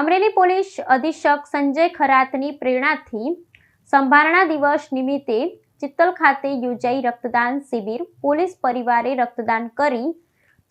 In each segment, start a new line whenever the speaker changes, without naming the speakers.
Amreli police અધિક્ષક સંજય ખરાતની પ્રેરણાથી સંભારણા દિવસ નિમિત્તે ચિત્તલ ખાતે યોજાઈ રક્તદાન શિબિર. પોલીસ પરિવારે રક્તદાન કરી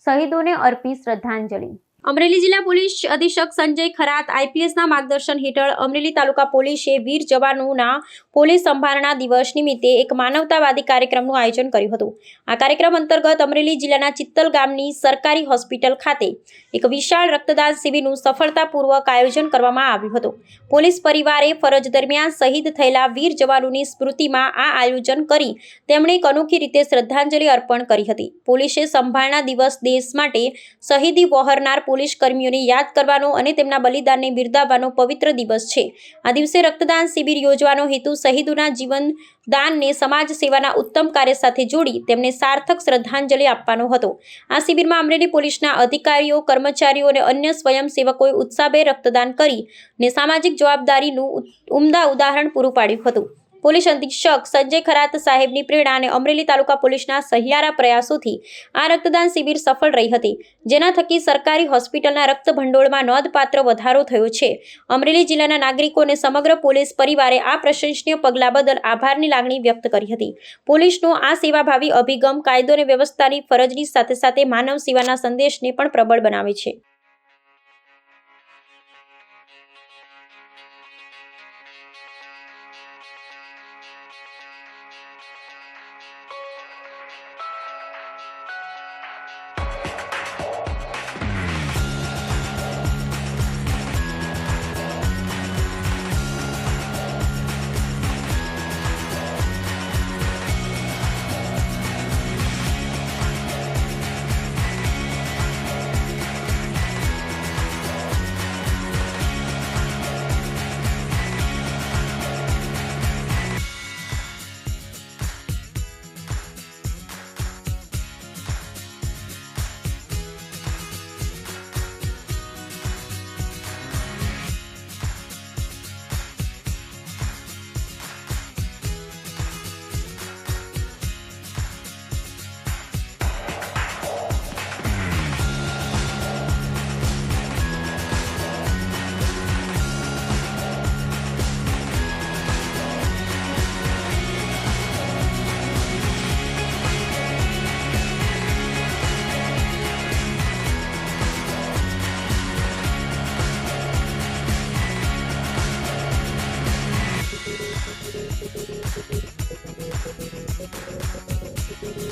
શહીદોને અર્પી શ્રદ્ધાંજલિ. અમરેલી જિલ્લા પોલીસ અધિક્ષક સંજય ખરાત આઈપીએસના માર્ગદર્શન હેઠળ અમરેલી તાલુકા પોલીસે વીર જવાનોના પોલીસ સંભારણા દિવસ નિમિત્તે એક માનવતાવાદી કાર્યક્રમનું આયોજન કર્યું હતું. આ કાર્યક્રમ અંતર્ગત અમરેલી જિલ્લાના ચિત્તલ ગામની સરકારી હોસ્પિટલ ખાતે એક વિશાળ રક્તદાન શિબિરનું સફળતાપૂર્વક આયોજન કરવામાં આવ્યું હતું. પોલીસ પરિવારે ફરજ દરમિયાન શહીદ થયેલા વીર જવાનોની સ્મૃતિમાં આ આયોજન કરી તેમણે એક અનોખી રીતે શ્રદ્ધાંજલિ અર્પણ કરી હતી. પોલીસે સંભાળના દિવસ દેશ માટે શહીદી વહોરનાર પોલીસ કર્મીઓને યાદ કરવાનો અને તેમના બલિદાનને બિરદાવવાનો પવિત્ર દિવસ છે. આ દિવસે રક્તદાન શિબિર યોજવાનો હેતુ શહીદોના જીવન દાનને સમાજ સેવાના ઉત્તમ કાર્ય સાથે જોડી તેમને સાર્થક શ્રદ્ધાંજલિ આપવાનો હતો. આ શિબિરમાં અમરેલી પોલીસના અધિકારીઓ, કર્મચારીઓ અને અન્ય સ્વયંસેવકોએ ઉત્સાહભેર રક્તદાન કરી ને સામાજિક જવાબદારીનું ઉમદા ઉદાહરણ પૂરું પાડ્યું હતું. પોલીસ અધિક્ષક સંજય ખરાત સાહેબની પ્રેરણા અને અમરેલી તાલુકા પોલીસના સહિયારા પ્રયાસોથી આ રક્તદાન શિબિર સફળ રહી હતી. જેના થકી સરકારી હોસ્પિટલના રક્ત ભંડોળમાં નોંધપાત્ર વધારો થયો છે. અમરેલી જિલ્લાના નાગરિકો અને સમગ્ર પોલીસ પરિવારે આ પ્રશંસનીય પગલાં બદલ આભારની લાગણી વ્યક્ત કરી હતી. પોલીસનો આ સેવાભાવી અભિગમ, કાયદો અને વ્યવસ્થાની ફરજની સાથે સાથે માનવ સેવાના સંદેશને પણ પ્રબળ બનાવે છે.